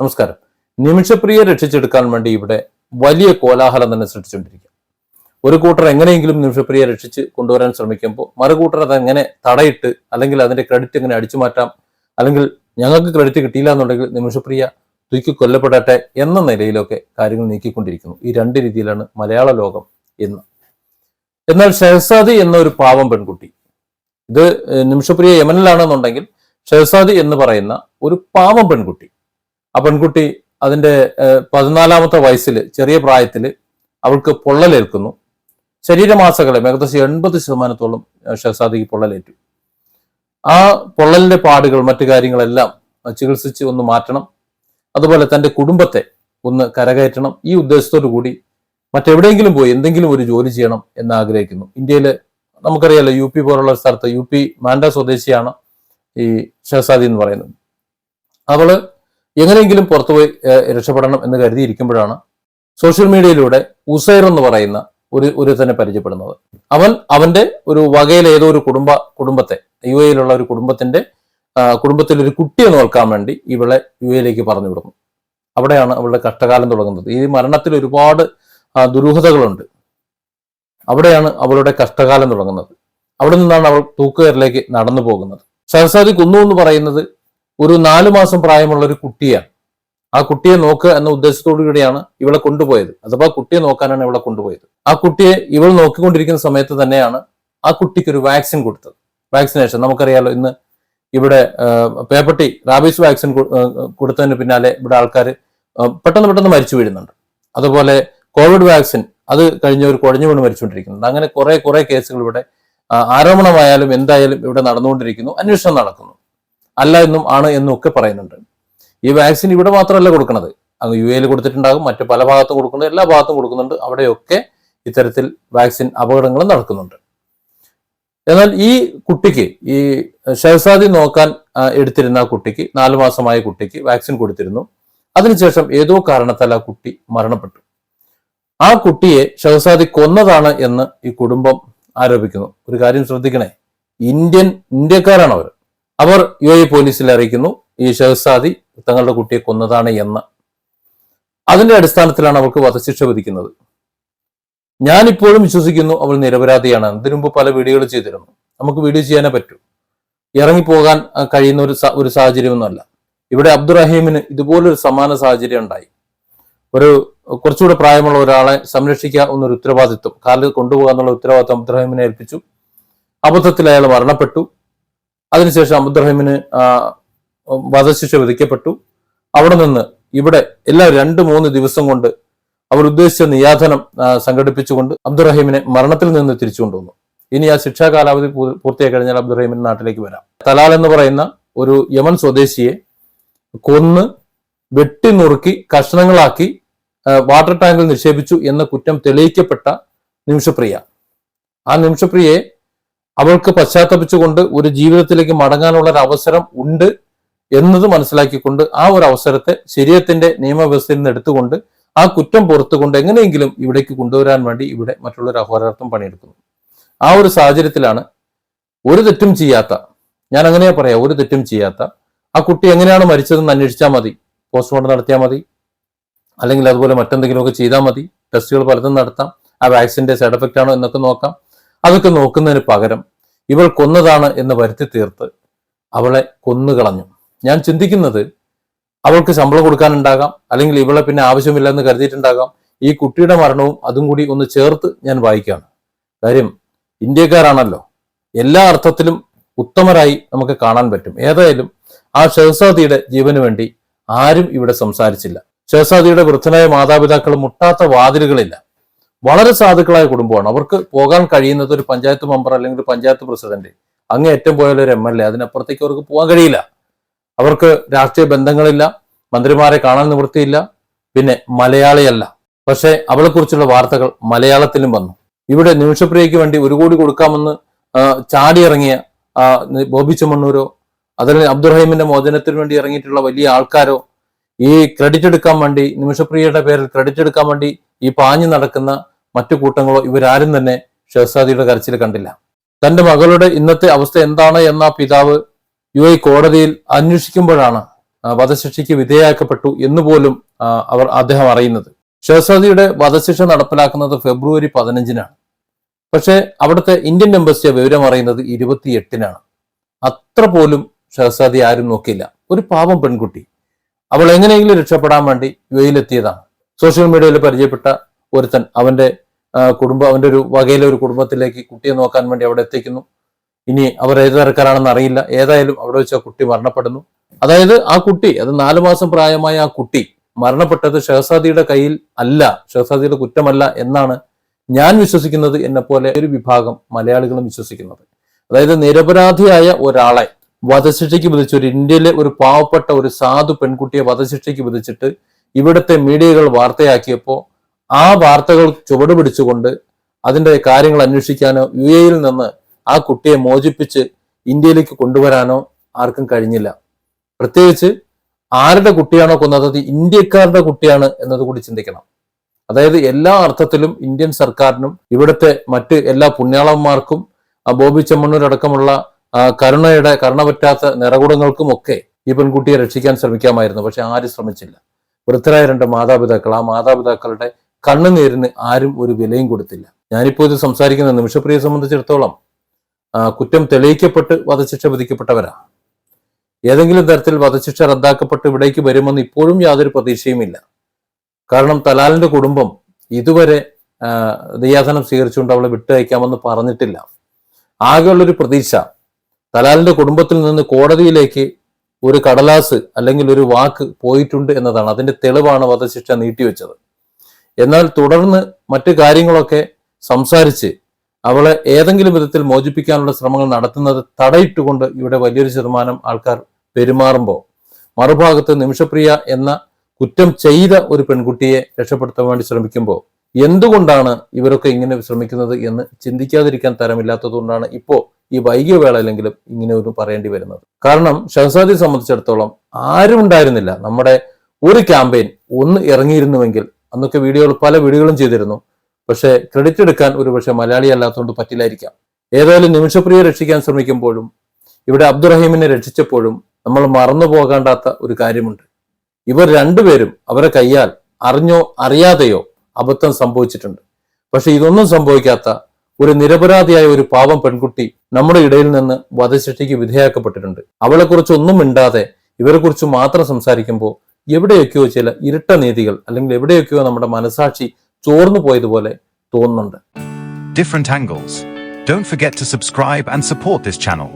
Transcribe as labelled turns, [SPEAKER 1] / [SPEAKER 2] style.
[SPEAKER 1] നമസ്കാരം. നിമിഷപ്രിയെ രക്ഷിച്ചെടുക്കാൻ വേണ്ടി ഇവിടെ വലിയ കോലാഹലം തന്നെ സൃഷ്ടിച്ചുകൊണ്ടിരിക്കുക ഒരു കൂട്ടർ എങ്ങനെയെങ്കിലും നിമിഷപ്രിയെ രക്ഷിച്ച് കൊണ്ടുവരാൻ ശ്രമിക്കുമ്പോൾ മറുകൂട്ടർ അത് എങ്ങനെ തടയിട്ട് അല്ലെങ്കിൽ അതിന്റെ ക്രെഡിറ്റ് എങ്ങനെ അടിച്ചു മാറ്റാം അല്ലെങ്കിൽ ഞങ്ങൾക്ക് ക്രെഡിറ്റ് കിട്ടിയില്ല എന്നുണ്ടെങ്കിൽ നിമിഷപ്രിയ തൂക്കി കൊല്ലപ്പെടട്ടെ എന്ന നിലയിലൊക്കെ കാര്യങ്ങൾ നീക്കിക്കൊണ്ടിരിക്കുന്നു. ഈ രണ്ട് രീതിയിലാണ് മലയാള ലോകം ഇന്ന്. എന്നാൽ ഷെഹസാദി എന്ന ഒരു പാവം പെൺകുട്ടി ഇത് നിമിഷപ്രിയ യമനിലാണെന്നുണ്ടെങ്കിൽ ഷെഹസാദി എന്ന് പറയുന്ന ഒരു പാവം പെൺകുട്ടി ആ പെൺകുട്ടി അതിന്റെ ഏഹ്, പതിനാലാമത്തെ വയസ്സിൽ ചെറിയ പ്രായത്തിൽ അവൾക്ക് പൊള്ളലേൽക്കുന്നു. ശരീരമാസകളെ ഏകദേശം എൺപത് ശതമാനത്തോളം ഷഹസാദിക്ക് പൊള്ളലേറ്റു. ആ പൊള്ളലിന്റെ പാടുകൾ മറ്റു കാര്യങ്ങളെല്ലാം ചികിത്സിച്ച് ഒന്ന് മാറ്റണം. അതുപോലെ തന്റെ കുടുംബത്തെ ഒന്ന് കരകയറ്റണം. ഈ ഉദ്ദേശത്തോടു കൂടി മറ്റെവിടെയെങ്കിലും പോയി എന്തെങ്കിലും ഒരു ജോലി ചെയ്യണം എന്ന് ആഗ്രഹിക്കുന്നു. ഇന്ത്യയിൽ നമുക്കറിയാലോ യു പി പോലുള്ള സ്ഥലത്ത് യു പി മാൻഡ സ്വദേശിയാണ് ഈ ഷഹസാദി എന്ന് പറയുന്നത്. അവൾ എങ്ങനെയെങ്കിലും പുറത്തുപോയി രക്ഷപ്പെടണം എന്ന് കരുതിയിരിക്കുമ്പോഴാണ് സോഷ്യൽ മീഡിയയിലൂടെ ഉസൈർ എന്ന് പറയുന്ന ഒരു ഒരു തന്നെ പരിചയപ്പെടുന്നത്. അവൻ അവന്റെ ഒരു വകയിലെ ഏതോ ഒരു കുടുംബ കുടുംബത്തെ യു എയിലുള്ള ഒരു കുടുംബത്തിന്റെ കുടുംബത്തിലൊരു കുട്ടിയെ നോക്കാൻ വേണ്ടി ഇവളെ യു എയിലേക്ക് പറഞ്ഞു വിടുന്നു. അവിടെയാണ് അവളുടെ കഷ്ടകാലം തുടങ്ങുന്നത്. ഈ മരണത്തിൽ ഒരുപാട് ദുരൂഹതകളുണ്ട്. അവിടെയാണ് അവളുടെ കഷ്ടകാലം തുടങ്ങുന്നത്. അവിടെ നിന്നാണ് അവൾ തൂക്കുകയറിലേക്ക് നടന്നു പോകുന്നത്. സഹസാദി കുന്നു എന്ന് പറയുന്നത് ഒരു നാലു മാസം പ്രായമുള്ള ഒരു കുട്ടിയാണ്. ആ കുട്ടിയെ നോക്കുക എന്ന ഉദ്ദേശത്തോടു കൂടിയാണ് ഇവളെ കൊണ്ടുപോയത്. അഥവാ കുട്ടിയെ നോക്കാനാണ് ഇവളെ കൊണ്ടുപോയത്. ആ കുട്ടിയെ ഇവൾ നോക്കിക്കൊണ്ടിരിക്കുന്ന സമയത്ത് തന്നെയാണ് ആ കുട്ടിക്ക് ഒരു വാക്സിൻ കൊടുത്തത്. വാക്സിനേഷൻ. നമുക്കറിയാലോ ഇന്ന് ഇവിടെ പേപ്പട്ടി റാബീസ് വാക്സിൻ കൊടുത്തതിന് പിന്നാലെ ഇവിടെ ആൾക്കാർ പെട്ടെന്ന് പെട്ടെന്ന് മരിച്ചു വീഴുന്നുണ്ട്. അതുപോലെ കോവിഡ് വാക്സിൻ അത് കഴിഞ്ഞവർ കുഴഞ്ഞു വീണ് മരിച്ചുകൊണ്ടിരിക്കുന്നുണ്ട് അങ്ങനെ കുറെ കുറെ കേസുകൾ ഇവിടെ ആരോപണമായാലും എന്തായാലും ഇവിടെ നടന്നുകൊണ്ടിരിക്കുന്നു. അന്വേഷണം നടക്കുന്നു. അല്ല എന്നും ആണ് എന്നും ഒക്കെ പറയുന്നുണ്ട്. ഈ വാക്സിൻ ഇവിടെ മാത്രമല്ല കൊടുക്കുന്നത് അങ്ങ് യു എയിൽ കൊടുത്തിട്ടുണ്ടാകും മറ്റു പല ഭാഗത്തും കൊടുക്കുന്നുണ്ട് എല്ലാ ഭാഗത്തും കൊടുക്കുന്നുണ്ട്. അവിടെയൊക്കെ ഇത്തരത്തിൽ വാക്സിൻ അപകടങ്ങൾ നടക്കുന്നുണ്ട്. എന്നാൽ ഈ കുട്ടിക്ക് ഈ ഷഹസാദി നോക്കാൻ എടുത്തിരുന്ന കുട്ടിക്ക് നാലു മാസമായ കുട്ടിക്ക് വാക്സിൻ കൊടുത്തിരുന്നു. അതിനുശേഷം ഏതോ കാരണത്താൽ ആ കുട്ടി മരണപ്പെട്ടു. ആ കുട്ടിയെ ഷഹസാദി കൊന്നതാണ് എന്ന് ഈ കുടുംബം ആരോപിക്കുന്നു. ഒരു കാര്യം ശ്രദ്ധിക്കണേ. ഇന്ത്യൻ ഇന്ത്യക്കാരാണ് അവർ അവർ യു എ പോലീസിൽ അറിയിക്കുന്നു. ഈ ഷഹസാദി തങ്ങളുടെ കുട്ടിയെ കൊന്നതാണ് എന്ന്. അതിന്റെ അടിസ്ഥാനത്തിലാണ് അവർക്ക് വധശിക്ഷ വിധിക്കുന്നത്. ഞാനിപ്പോഴും വിശ്വസിക്കുന്നു അവൾ നിരപരാധിയാണ്. അതിനു മുമ്പ് പല വീഡിയോകൾ ചെയ്തിരുന്നു. നമുക്ക് വീഡിയോ ചെയ്യാനേ പറ്റൂ. ഇറങ്ങിപ്പോകാൻ പോകാൻ കഴിയുന്ന ഒരു ഒരു സാഹചര്യമൊന്നുമല്ല. ഇവിടെ അബ്ദുറഹീമിന് ഇതുപോലൊരു സമാന സാഹചര്യം ഉണ്ടായി. ഒരു കുറച്ചുകൂടെ പ്രായമുള്ള ഒരാളെ സംരക്ഷിക്കുക എന്നൊരു ഉത്തരവാദിത്വം കാറിൽ കൊണ്ടുപോകാന്നുള്ള ഉത്തരവാദിത്വം അബ്ദുറഹീമിനെ ഏൽപ്പിച്ചു. അബദ്ധത്തിൽ അയാൾ മരണപ്പെട്ടു. അതിനുശേഷം അബ്ദുറഹിമിന് വധശിക്ഷ വിധിക്കപ്പെട്ടു. അവിടെ നിന്ന് ഇവിടെ എല്ലാ രണ്ട് മൂന്ന് ദിവസം കൊണ്ട് അവർ ഉദ്ദേശിച്ച നിയാധനം സംഘടിപ്പിച്ചുകൊണ്ട് അബ്ദുറഹീമിനെ മരണത്തിൽ നിന്ന് തിരിച്ചു കൊണ്ടുവന്നു ഇനി ആ ശിക്ഷാ കാലാവധി പൂർത്തിയായി കഴിഞ്ഞാൽ അബ്ദുറഹീമിന് നാട്ടിലേക്ക് വരാം. തലാൽ എന്ന് പറയുന്ന ഒരു യമൻ സ്വദേശിയെ കൊന്ന് വെട്ടി നുറുക്കി കഷ്ണങ്ങളാക്കി വാട്ടർ ടാങ്കിൽ നിക്ഷേപിച്ചു എന്ന കുറ്റം തെളിയിക്കപ്പെട്ട നിമിഷപ്രിയ. ആ നിമിഷപ്രിയയെ അവൾക്ക് പശ്ചാത്തപിച്ചുകൊണ്ട് ഒരു ജീവിതത്തിലേക്ക് മടങ്ങാനുള്ള ഒരു അവസരം ഉണ്ട് എന്നത് മനസ്സിലാക്കിക്കൊണ്ട് ആ ഒരു അവസരത്തെ ശരീരത്തിന്റെ നിയമവ്യവസ്ഥയിൽ നിന്ന് എടുത്തുകൊണ്ട് ആ കുറ്റം പുറത്തുകൊണ്ട് എങ്ങനെയെങ്കിലും ഇവിടേക്ക് കൊണ്ടുവരാൻ വേണ്ടി ഇവിടെ മറ്റുള്ളവർ അഹോരാർത്ഥം പണിയെടുക്കുന്നു. ആ ഒരു സാഹചര്യത്തിലാണ് ഒരു തെറ്റും ചെയ്യാത്ത ഞാൻ അങ്ങനെയാ പറയാം ഒരു തെറ്റും ചെയ്യാത്ത ആ കുട്ടി എങ്ങനെയാണ് മരിച്ചതെന്ന് അന്വേഷിച്ചാൽ മതി പോസ്റ്റ്മോർട്ടം നടത്തിയാൽ മതി അല്ലെങ്കിൽ അതുപോലെ മറ്റെന്തെങ്കിലുമൊക്കെ ചെയ്താൽ മതി ടെസ്റ്റുകൾ പലതും നടത്താം ആ വാക്സിന്റെ സൈഡ് എഫക്റ്റ് ആണോ എന്നൊക്കെ നോക്കാം അതൊക്കെ നോക്കുന്നതിന് പകരം ഇവൾ കൊന്നതാണ് എന്ന് വരുത്തി തീർത്ത് അവളെ കൊന്നുകളഞ്ഞു. ഞാൻ ചിന്തിക്കുന്നത് അവൾക്ക് ശമ്പളം കൊടുക്കാനുണ്ടാകാം അല്ലെങ്കിൽ ഇവളെ പിന്നെ ആവശ്യമില്ല എന്ന് കരുതിയിട്ടുണ്ടാകാം. ഈ കുട്ടിയുടെ മരണവും അതും കൂടി ഒന്ന് ചേർത്ത് ഞാൻ വായിക്കുകയാണ്. കാര്യം ഇന്ത്യക്കാരാണല്ലോ. എല്ലാ അർത്ഥത്തിലും ഉത്തമരായി നമുക്ക് കാണാൻ പറ്റും. ഏതായാലും ആ ഷെഹസാദിയുടെ ജീവന് വേണ്ടി ആരും ഇവിടെ സംസാരിച്ചില്ല. ഷെഹസാദിയുടെ വൃദ്ധനായ മാതാപിതാക്കൾ മുട്ടാത്ത വാതിലുകളില്ല. വളരെ സാധുക്കളായ കുടുംബമാണ്. അവർക്ക് പോകാൻ കഴിയുന്നത് ഒരു പഞ്ചായത്ത് മെമ്പർ അല്ലെങ്കിൽ ഒരു പഞ്ചായത്ത് പ്രസിഡന്റ് അങ്ങേ ഏറ്റവും പോയാൽ ഒരു എം എൽ എ അതിനപ്പുറത്തേക്ക് അവർക്ക് പോകാൻ കഴിയില്ല. അവർക്ക് രാഷ്ട്രീയ ബന്ധങ്ങളില്ല മന്ത്രിമാരെ കാണാൻ നിവൃത്തിയില്ല പിന്നെ മലയാളിയല്ല. പക്ഷേ അവളെക്കുറിച്ചുള്ള വാർത്തകൾ മലയാളത്തിലും വന്നു. ഇവിടെ നിമിഷപ്രിയയ്ക്ക് വേണ്ടി ഒരു കോടി കൊടുക്കാമെന്ന് ചാടിയിറങ്ങിയ ബോബി ചെമ്മണ്ണൂരോ അതല്ലെങ്കിൽ അബ്ദുറഹീമിന്റെ മോചനത്തിന് വേണ്ടി ഇറങ്ങിയിട്ടുള്ള വലിയ ആൾക്കാരോ ഈ ക്രെഡിറ്റ് എടുക്കാൻ വേണ്ടി നിമിഷപ്രിയയുടെ പേരിൽ ക്രെഡിറ്റ് എടുക്കാൻ വേണ്ടി ഈ പാഞ്ഞു നടക്കുന്ന മറ്റു കൂട്ടങ്ങളോ ഇവരാരും തന്നെ ഷെഹസാദിയുടെ കരച്ചിൽ കണ്ടില്ല. തന്റെ മകളുടെ ഇന്നത്തെ അവസ്ഥ എന്താണ് എന്ന പിതാവ് യു ഐ കോടതിയിൽ അന്വേഷിക്കുമ്പോഴാണ് വധശിക്ഷയ്ക്ക് വിധേയമാക്കപ്പെട്ടു എന്ന് പോലും അവർ അദ്ദേഹം അറിയുന്നത്. ഷെഹസാദിയുടെ വധശിക്ഷ നടപ്പിലാക്കുന്നത് ഫെബ്രുവരി പതിനഞ്ചിനാണ്. പക്ഷേ അവിടുത്തെ ഇന്ത്യൻ എംബസിയെ വിവരം അറിയുന്നത് ഇരുപത്തിയെട്ടിനാണ്. അത്ര പോലും ഷഹസാദി ആരും നോക്കിയില്ല. ഒരു പാവം പെൺകുട്ടി. അവൾ എങ്ങനെയെങ്കിലും രക്ഷപ്പെടാൻ വേണ്ടി യു എയിലെത്തിയതാണ് സോഷ്യൽ മീഡിയയിൽ പരിചയപ്പെട്ട ഒരുത്തൻ അവന്റെ കുടുംബം അവന്റെ ഒരു വകയിലെ ഒരു കുടുംബത്തിലേക്ക് കുട്ടിയെ നോക്കാൻ വേണ്ടി അവിടെ എത്തിക്കുന്നു. ഇനി അവർ ഏത് തരക്കാരാണെന്ന് അറിയില്ല. ഏതായാലും അവിടെ വെച്ച് ആ കുട്ടി മരണപ്പെടുന്നു. അതായത് ആ കുട്ടി അത് നാലു മാസം പ്രായമായ ആ കുട്ടി മരണപ്പെട്ടത് ഷഹസാദിയുടെ കയ്യിൽ അല്ല ഷഹസാദിയുടെ കുറ്റമല്ല എന്നാണ് ഞാൻ വിശ്വസിക്കുന്നത് എന്നെ പോലെ ഒരു വിഭാഗം മലയാളികളും വിശ്വസിക്കുന്നത്. അതായത് നിരപരാധിയായ ഒരാളെ വധശിക്ഷയ്ക്ക് വിധിച്ച് ഒരു ഇന്ത്യയിലെ ഒരു പാവപ്പെട്ട ഒരു സാധു പെൺകുട്ടിയെ വധശിക്ഷയ്ക്ക് വിധിച്ചിട്ട് ഇവിടുത്തെ മീഡിയകൾ വാർത്തയാക്കിയപ്പോൾ ആ വാർത്തകൾ ചുവട് പിടിച്ചുകൊണ്ട് അതിന്റെ കാര്യങ്ങൾ അന്വേഷിക്കാനോ യു എയിൽ നിന്ന് ആ കുട്ടിയെ മോചിപ്പിച്ച് ഇന്ത്യയിലേക്ക് കൊണ്ടുവരാനോ ആർക്കും കഴിഞ്ഞില്ല. പ്രത്യേകിച്ച് ആരുടെ കുട്ടിയാണോ കൊന്നത്? ഇന്ത്യക്കാരുടെ കുട്ടിയാണ് എന്നത് കൂടി ചിന്തിക്കണം. അതായത് എല്ലാ അർത്ഥത്തിലും ഇന്ത്യൻ സർക്കാരിനും ഇവിടുത്തെ മറ്റ് എല്ലാ പുണ്യാളന്മാർക്കും ബോബി ചെമ്മണ്ണൂരടക്കമുള്ള കരുണയുടെ കരുണ പറ്റാത്ത നിറകുടങ്ങൾക്കും ഒക്കെ ഈ പെൺകുട്ടിയെ രക്ഷിക്കാൻ ശ്രമിക്കാമായിരുന്നു. പക്ഷെ ആരും ശ്രമിച്ചില്ല. വൃദ്ധരായ രണ്ട് മാതാപിതാക്കൾ ആ മാതാപിതാക്കളുടെ കണ്ണുനീരിന് ആരും ഒരു വിലയും കൊടുത്തില്ല. ഞാനിപ്പോ ഇത് സംസാരിക്കുന്ന നിമിഷപ്രിയെ സംബന്ധിച്ചിടത്തോളം കുറ്റം തെളിയിക്കപ്പെട്ട് വധശിക്ഷ വിധിക്കപ്പെട്ടവരാ. ഏതെങ്കിലും തരത്തിൽ വധശിക്ഷ റദ്ദാക്കപ്പെട്ട് ഇവിടേക്ക് വരുമെന്ന് ഇപ്പോഴും യാതൊരു പ്രതീക്ഷയുമില്ല. കാരണം തലാലിന്റെ കുടുംബം ഇതുവരെ ദയാധനം സ്വീകരിച്ചുകൊണ്ട് അവളെ വിട്ടയക്കാമെന്ന് പറഞ്ഞിട്ടില്ല. ആകെയുള്ളൊരു പ്രതീക്ഷ തലാലിന്റെ കുടുംബത്തിൽ നിന്ന് കോടതിയിലേക്ക് ഒരു കടലാസ് അല്ലെങ്കിൽ ഒരു വാക്ക് പോയിട്ടുണ്ട് എന്നതാണ്. അതിന്റെ തെളിവാണ് വധശിക്ഷ നീട്ടിവെച്ചത്. എന്നാൽ തുടർന്ന് മറ്റു കാര്യങ്ങളൊക്കെ സംസാരിച്ച് അവളെ ഏതെങ്കിലും വിധത്തിൽ മോചിപ്പിക്കാനുള്ള ശ്രമങ്ങൾ നടത്തുന്നത് തടയിട്ടുകൊണ്ട് ഇവിടെ വലിയൊരു ശതമാനം ആൾക്കാർ പെരുമാറുമ്പോൾ. മറുഭാഗത്ത് നിമിഷപ്രിയ എന്ന കുറ്റം ചെയ്ത ഒരു പെൺകുട്ടിയെ രക്ഷപ്പെടുത്താൻ വേണ്ടി ശ്രമിക്കുമ്പോൾ എന്തുകൊണ്ടാണ് ഇവരൊക്കെ ഇങ്ങനെ ശ്രമിക്കുന്നത് എന്ന് ചിന്തിക്കാതിരിക്കാൻ തരമില്ലാത്തതുകൊണ്ടാണ് ഇപ്പോൾ ഈ വൈകിയ വേളയിലെങ്കിലും ഇങ്ങനെ ഒരു പറയേണ്ടി വരുന്നത്. കാരണം ഷഹസാദിയെ സംബന്ധിച്ചിടത്തോളം ആരും ഉണ്ടായിരുന്നില്ല. നമ്മുടെ ഒരു ക്യാമ്പയിൻ ഒന്ന് ഇറങ്ങിയിരുന്നുവെങ്കിൽ അന്നൊക്കെ വീഡിയോകൾ പല വീഡിയോകളും ചെയ്തിരുന്നു. പക്ഷേ ക്രെഡിറ്റ് എടുക്കാൻ ഒരു പക്ഷേ മലയാളി അല്ലാത്തതുകൊണ്ട് പറ്റില്ലായിരിക്കാം. ഏതായാലും നിമിഷപ്രിയെ രക്ഷിക്കാൻ ശ്രമിക്കുമ്പോഴും ഇവിടെ അബ്ദുറഹീമിനെ രക്ഷിച്ചപ്പോഴും നമ്മൾ മറന്നു പോകാണ്ടാത്ത ഒരു കാര്യമുണ്ട്. ഇവർ രണ്ടുപേരും അവരെ കയ്യാൽ അറിഞ്ഞോ അറിയാതെയോ അബദ്ധം സംഭവിച്ചിട്ടുണ്ട്. പക്ഷെ ഇതൊന്നും സംഭവിക്കാത്ത ഒരു നിരപരാധിയായ ഒരു പാവം പെൺകുട്ടി നമ്മുടെ ഇടയിൽ നിന്ന് വധശിക്ഷയ്ക്ക് വിധേയാക്കപ്പെട്ടിട്ടുണ്ട് അവളെക്കുറിച്ച് ഒന്നും മിണ്ടാതെ ഇവരെക്കുറിച്ച് മാത്രം സംസാരിക്കുമ്പോൾ എവിടെയൊക്കെയോ ചില ഇരട്ട നീതികൾ അല്ലെങ്കിൽ എവിടെയൊക്കെയോ നമ്മുടെ മനസാക്ഷി ചോർന്നു പോയതുപോലെ തോന്നുന്നുണ്ട്
[SPEAKER 2] different angles. Don't forget to subscribe and support this channel.